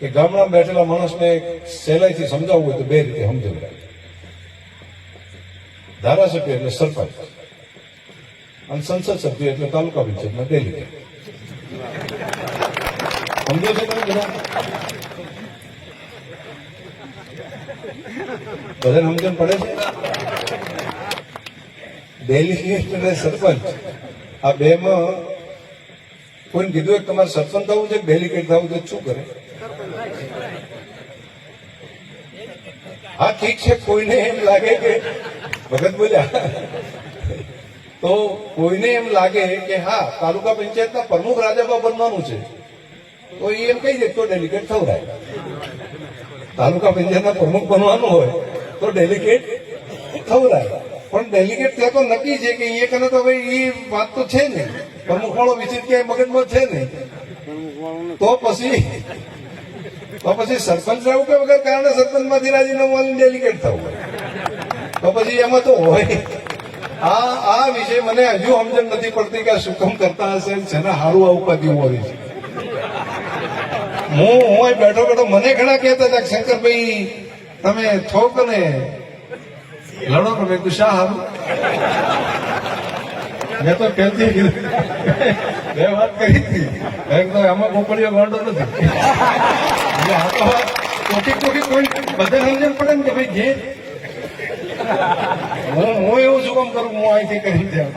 કે ગામડામાં બેઠેલા માણસને સહેલાઈથી સમજાવવું હોય તો બે રીતે સમજાવવું ધારાસભ્ય એટલે સરપંચ અને સંસદ સભ્ય એટલે તાલુકા પંચાયતના ડેલીગેટ. સમજો છો તમે બધા? બધાને સમજણ પડે છે? ડેલીગેટ અને સરપંચ. આ બેમાં કોઈને કીધું કે તમારે સરપંચ થવું છે ડેલિગેટ થવું છે શું કરે? હા, ઠીક છે, કોઈને એમ લાગે કે, ભગત બોલ્યા. તો કોઈને એમ લાગે કે, હા, તાલુકા પંચાયતના પ્રમુખ રાજાબા બનવાનું છે. તો એ એમ કહી દે તો ડેલિકેટ થવડાય તાલુકા પંચાયતના પ્રમુખ બનવાનું હોય તો ડેલિકેટ થવડાય પણ ડેલિકેટ ત્યાં તો નક્કી છે કે એ કને તો ભાઈ એ વાત તો છે ને પ્રમુખ વાળો વિચિત ક્યાંય મગજમાં છે ને તો પછી તો પછી સરપંચ રહેવું કે વગર કારણે સરપંચમાંથી રાજીનામું આવીને ડેલિકેટ થવું તો પછી એમાં તો હોય. આ આ વિશે મને હજુ સમજણ નથી પડતી કે આ કરતા હશે જેને સારું આ ઉપાધિ હોય છે. હું હું બેઠો બેઠો મને ઘણા કહેતા હતા શંકરભાઈ, તમે થોક ને લડો તો મેં કીધું હારું? મેં તો પહેલથી કીધું વાત કરી હતી મેં કીધું, આમાં ગોપડીઓ ગાંડો નથી. કોટી કોટી કોઈ બધા સમજણ પડે ને કે ભાઈ જે હું હું એવું શું કામ કરું? હું અહીંથી કરી દઉં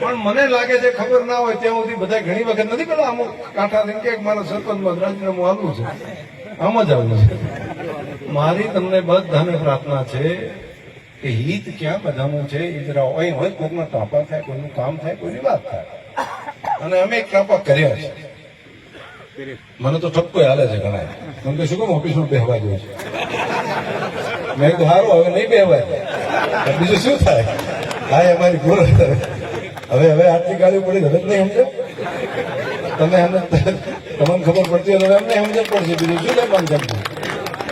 પણ મને લાગે છે, ખબર ના હોય ત્યાં સુધી બધા ઘણી વખત નથી પેલા અમુક કાંઠા થઈને કે મારા સરપંચમાં રાજીનામું આવવું છે. આમ જ આવવું છે. મારી તમને બધાને પ્રાર્થના છે કે હિત ક્યાં બધાનું છે એ જરા અહીં હોય કોઈના ટાંપા થાય, કોઈનું કામ થાય, કોઈની વાત થાય. અને અમે એક ટાંપા કર્યા છે. મને તો ઠપકો હાલે છે ઘણા કેમ તો શું કામ ઓફિસમાં બેહવા જોઈએ છે. મેં કીધું સારું હવે નહીં બેહવાય. બીજું શું થાય? હા અમારી ભૂલ હવે હવે આટલી ગાડી પડી, હવે જ નહીં સમજો? તમે એમને તમને ખબર પડતી હોય તો એમને સમજણ પડશે. બીજું શું નહીં માન કરતું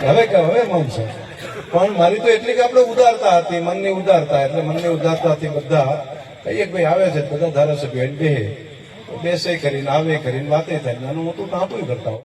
હવે કે હવે માનશો પણ મારી તો એટલી કે આપણે ઉદારતા હતી, મનની ઉદારતા. એટલે મનની ઉદારતાથી બધા. કહીએ ભાઈ, આવે છે, બધા ધારાસભ્યો એને બેસે કરીને આવે કરીને વાતે થાય નાનું મોટું કાંપું કરતા હોય.